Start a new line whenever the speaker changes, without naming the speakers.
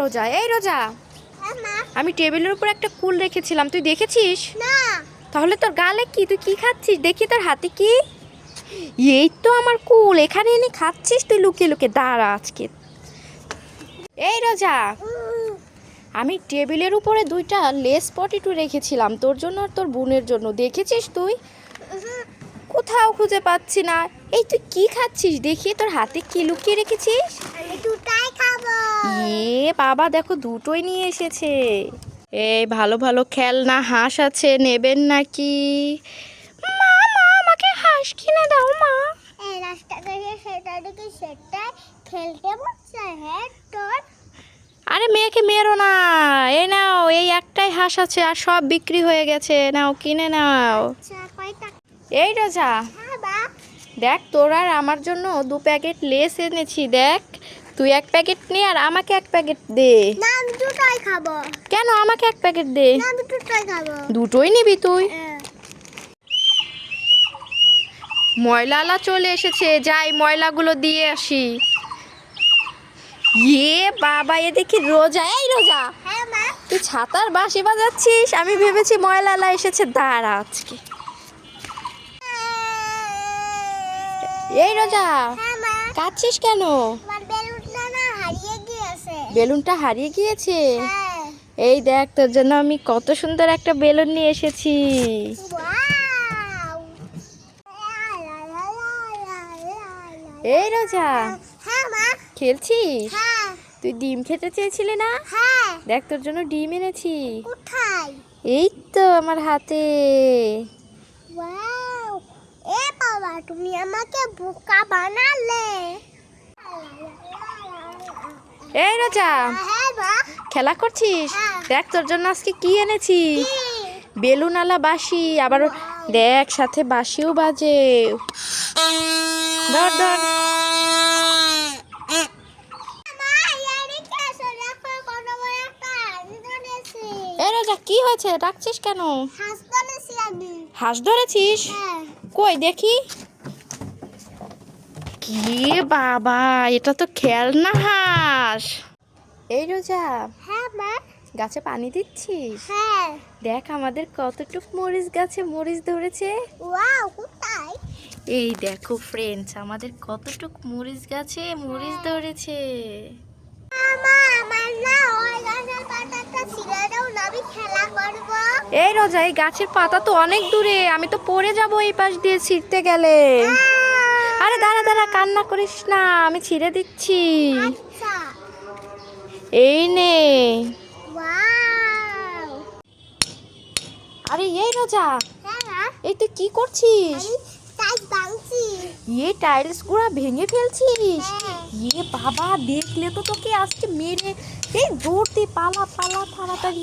রোজা এই রোজা।
হ্যাঁ
আমি টেবিলের উপর একটা কুল রেখেছিলাম তুই দেখেছিস?
না।
তাহলে তোর গালে কি? তুই কি খাচ্ছিস? দেখি তোর হাতে কি? এই তো আমার কুল এখানে এনে খাচ্ছিস তুই লুকিয়ে লুকিয়ে। দাঁড়া আজকে। এই রোজা আমি টেবিলের উপরে দুইটা লেস পটেটো রেখেছিলাম তোর জন্য আর তোর বোনের জন্য। দেখেছিস তুই? কোথাও খুঁজে পাচ্ছি না। এই তুই কি খাচ্ছিস? দেখি তোর হাতে কি লুকিয়ে রেখেছিস? এ বাবা দেখো দুটোই নিয়ে এসেছে। এই ভালো ভালো খেলনা হাঁস আছে নেবেন নাকি? মা মা আমাকে হাঁস কিনে দাও মা। আরে মেয়েকে মেরো না। এই নাও এই একটাই হাঁস আছে আর সব বিক্রি হয়ে গেছে। নাও কিনে নাও।
আচ্ছা
এই রোজা
হ্যাঁ
দেখ তোর আর আমার জন্য দু প্যাকেট লেস এনেছি দেখ। তুই এক প্যাকেট নে আর আমাকে এক প্যাকেট দে।
না দুটাই খাব।
কেন আমাকে এক প্যাকেট দে?
না দুটাই খাব।
দুটোই নিবি তুই?
হ্যাঁ।
ময়লালা চলে এসেছে যাই ময়লাগুলো দিয়ে আসি। ইয়ে বাবা এ দেখি রোজা। এই রোজা
হ্যাঁ মা।
তুই ছাতার বাঁশি বাজাচ্ছিস? আমি ভেবেছি ময়লালা এসেছে দাঁড়া আজকে। এই রোজা
হ্যাঁ মা।
কাঁদছিস কেন
আমার বেলুনটা না হারিয়ে গিয়েছে
বেলুনটা হারিয়ে গিয়েছে?
হ্যাঁ।
এই দেখ তোর জন্য আমি কত সুন্দর একটা বেলুন নিয়ে এসেছি। এই রোজা
হ্যাঁ মা।
খেলছিস?
হ্যাঁ।
তুই ডিম খেতে চেয়েছিলি না? দেখ তোর জন্য ডিম এনেছি। এই তো আমার হাতে।
এ বাবা তুমি আমাকে বোকা বানালে।
এই রোজা
হ্যাঁ
খেলা করছিস?
হ্যাঁ।
দেখ তোর জন্য আজকে কি এনেছি? বেলুন আলা বাঁশি আবার দেখ সাথে বাসিও বাজে। ধর ধর। রোজা কি হয়েছে? ডাকছিস কেন।
হাঁস
ধরেছিস?
হ্যাঁ।
কই দেখি। কি বাবা এটা তো খেলনা হাঁস এই রোজা
হ্যাঁ, মা।
গাছে পানি দিচ্ছিস
হ্যাঁ।
দেখ আমাদের কতটুক মরিচ গাছে মরিচ ধরেছে
ওয়াও, কোথায়?
এই দেখো ফ্রেন্ডস আমাদের কতটুক মরিচ গাছে মরিচ ধরেছে
মা, মা, আমার না ওই গাছের পাতাটা ছিঁড়ে দাও না, আমি খেলা করব।
এই রোজা এই গাছের পাতা তো অনেক দূরে আমি তো পড়ে যাব এই পাশ দিয়ে ছিঁড়তে গেলে
আহ,
দাঁড়া কান্না করিস না আমি ছিঁড়ে দিচ্ছি।
আচ্ছা।
এই নে। আরে এই রোজা
হ্যাঁ,
এই তুই কি করছিস? ইয়ে টাইলসগুলা ভেঙে ফেলছিস?
হ্যাঁ।
ইয়ে বাবা দেখলে তো তোকে আজকে মেরে এই দৌড়তে পালা পালা তাড়াতাড়ি।